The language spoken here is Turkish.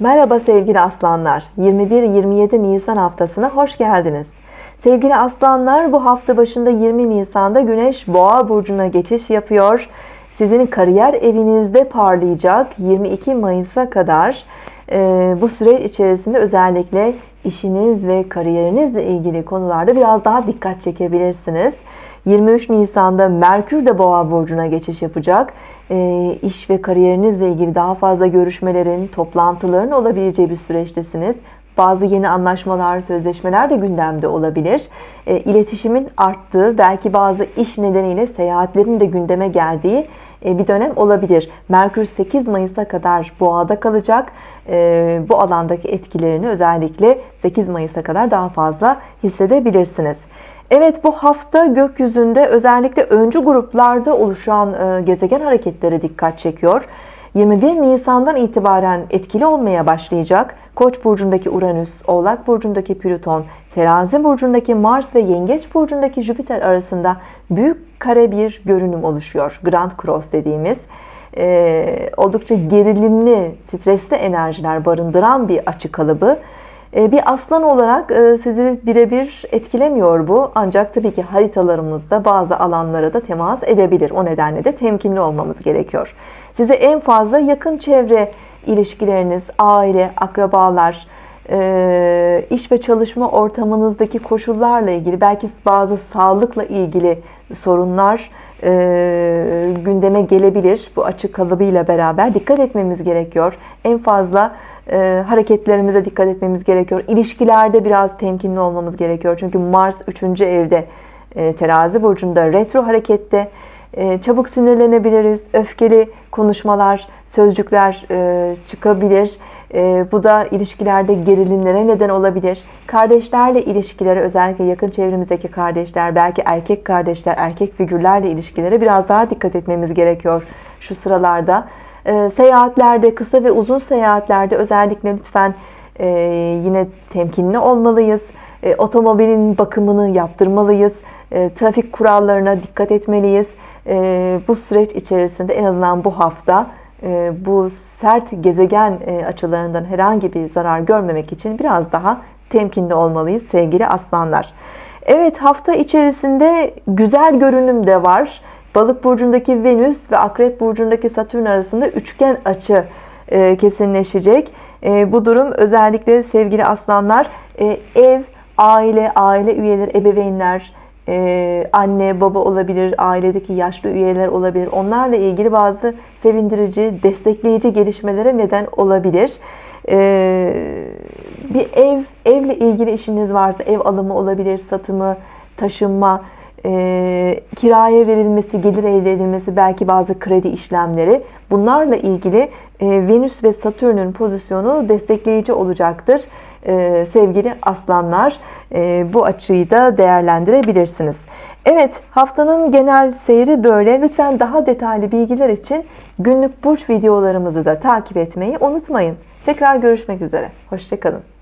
Merhaba sevgili aslanlar. 21-27 Nisan haftasına hoş geldiniz. Sevgili aslanlar bu hafta başında 20 Nisan'da Güneş Boğa burcuna geçiş yapıyor. Sizin kariyer evinizde parlayacak 22 Mayıs'a kadar e, bu süre içerisinde özellikle işiniz ve kariyerinizle ilgili konularda biraz daha dikkat çekebilirsiniz. 23 Nisan'da Merkür de Boğa burcuna geçiş yapacak. E, iş ve kariyerinizle ilgili daha fazla görüşmelerin, toplantıların olabileceği bir süreçtesiniz. Bazı yeni anlaşmalar, sözleşmeler de gündemde olabilir. E, iletişimin arttığı, belki bazı iş nedeniyle seyahatlerin de gündeme geldiği e, bir dönem olabilir. Merkür 8 Mayıs'a kadar boğada kalacak. E, bu alandaki etkilerini özellikle 8 Mayıs'a kadar daha fazla hissedebilirsiniz. Evet bu hafta gökyüzünde özellikle öncü gruplarda oluşan e, gezegen hareketleri dikkat çekiyor. 21 Nisan'dan itibaren etkili olmaya başlayacak. Koç burcundaki Uranüs, Oğlak burcundaki Plüton, Terazi burcundaki Mars ve Yengeç burcundaki Jüpiter arasında büyük kare bir görünüm oluşuyor. Grand Cross dediğimiz e, oldukça gerilimli, stresli enerjiler barındıran bir açı kalıbı. E, bir aslan olarak e, sizi birebir etkilemiyor bu. Ancak tabii ki haritalarımızda bazı alanlara da temas edebilir. O nedenle de temkinli olmamız gerekiyor. Size en fazla yakın çevre ilişkileriniz, aile, akrabalar, e, iş ve çalışma ortamınızdaki koşullarla ilgili, belki bazı sağlıkla ilgili sorunlar gündeme gelebilir. Bu açık kalıbıyla beraber dikkat etmemiz gerekiyor. En fazla e, hareketlerimize dikkat etmemiz gerekiyor. İlişkilerde biraz temkinli olmamız gerekiyor. Çünkü Mars 3. evde e, terazi burcunda retro harekette. E, çabuk sinirlenebiliriz. Öfkeli konuşmalar, sözcükler e, çıkabilir. E, bu da ilişkilerde gerilimlere neden olabilir. Kardeşlerle ilişkilere özellikle yakın çevremizdeki kardeşler, belki erkek kardeşler, erkek figürlerle ilişkilere biraz daha dikkat etmemiz gerekiyor şu sıralarda. E, seyahatlerde, kısa ve uzun seyahatlerde özellikle lütfen e, yine temkinli olmalıyız. E, otomobilin bakımını yaptırmalıyız. Trafik kurallarına dikkat etmeliyiz. E, bu süreç içerisinde en azından bu hafta e, bu sert gezegen e, açılarından herhangi bir zarar görmemek için biraz daha temkinli olmalıyız sevgili aslanlar. Evet hafta içerisinde güzel görünüm de var. Balık burcundaki Venüs ve Akrep burcundaki Satürn arasında üçgen açı e, kesinleşecek. E, bu durum özellikle sevgili aslanlar e, ev, aile, aile üyeleri, ebeveynler, anne, baba olabilir, ailedeki yaşlı üyeler olabilir. Onlarla ilgili bazı sevindirici, destekleyici gelişmelere neden olabilir. Bir ev, evle ilgili işiniz varsa ev alımı olabilir, satımı, taşınma, e, kiraya verilmesi, gelir elde edilmesi, belki bazı kredi işlemleri bunlarla ilgili e, Venüs ve Satürn'ün pozisyonu destekleyici olacaktır. E, sevgili aslanlar e, bu açıyı da değerlendirebilirsiniz. Evet haftanın genel seyri böyle. Lütfen daha detaylı bilgiler için günlük burç videolarımızı da takip etmeyi unutmayın. Tekrar görüşmek üzere. Hoşçakalın.